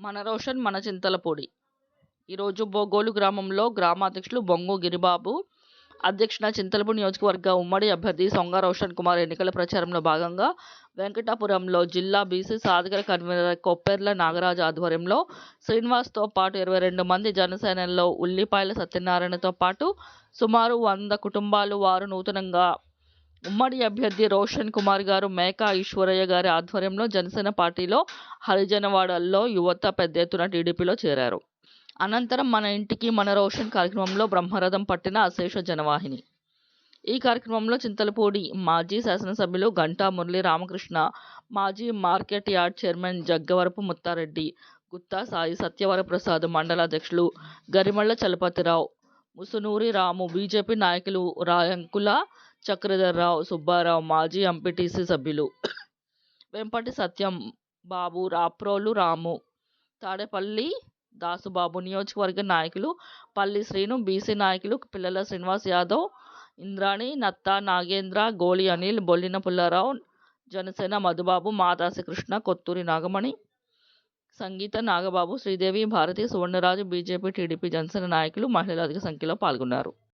మన రోషన్ మన చింతలపూడి ఈరోజు బోగోలు గ్రామంలో గ్రామాధ్యక్షులు బొంగు గిరిబాబు అధ్యక్షున చింతలపూడి నియోజకవర్గ ఉమ్మడి అభ్యర్థి సొంగ రోషన్ కుమార్ ఎన్నికల ప్రచారంలో భాగంగా వెంకటాపురంలో జిల్లా బీసీ సాధికార కన్వీనర్ కొప్పెర్ల నాగరాజు ఆధ్వర్యంలో శ్రీనివాస్తో పాటు ఇరవై రెండు మంది జనసేనలో ఉల్లిపాయల సత్యనారాయణతో పాటు సుమారు వంద కుటుంబాలు వారు నూతనంగా ఉమ్మడి అభ్యర్థి రోషన్ కుమార్ గారు మేకా ఈశ్వరయ్య గారి ఆధ్వర్యంలో జనసేన పార్టీలో హరిజనవాడల్లో యువత పెద్ద ఎత్తున టీడీపీలో చేరారు. అనంతరం మన ఇంటికి మన రోషన్ కార్యక్రమంలో బ్రహ్మరథం పట్టిన అశేష జనవాహిని. ఈ కార్యక్రమంలో చింతలపూడి మాజీ శాసనసభ్యులు గంటా మురళి రామకృష్ణ మాజీ market yard chairman Jaggavarapu Muthareddy Gutta Sai Satyavaraprasad మండల అధ్యక్షులు గరిమళ్ళ చలపతిరావు ముసునూరి రాము బీజేపీ నాయకులు రాయంకుల చక్రధర్రావు సుబ్బారావు మాజీ ఎంపీటీసీ సభ్యులు. వెంపటి సత్యం బాబు రాప్రోలు రాము తాడేపల్లి దాసుబాబు నియోజకవర్గ నాయకులు పల్లి శ్రీను బీసీ నాయకులు పిల్లల శ్రీనివాస్ యాదవ్ ఇంద్రాణి నత్తా నాగేంద్ర గోళి అనిల్ బొల్లిన పుల్లారావు జనసేన మధుబాబు మాదాసి కృష్ణ కొత్తూరి నాగమణి సంగీత నాగబాబు శ్రీదేవి భారతి సువర్ణరాజు బీజేపీ టీడీపీ జనసేన నాయకులు మహిళలు అధిక సంఖ్యలో పాల్గొన్నారు.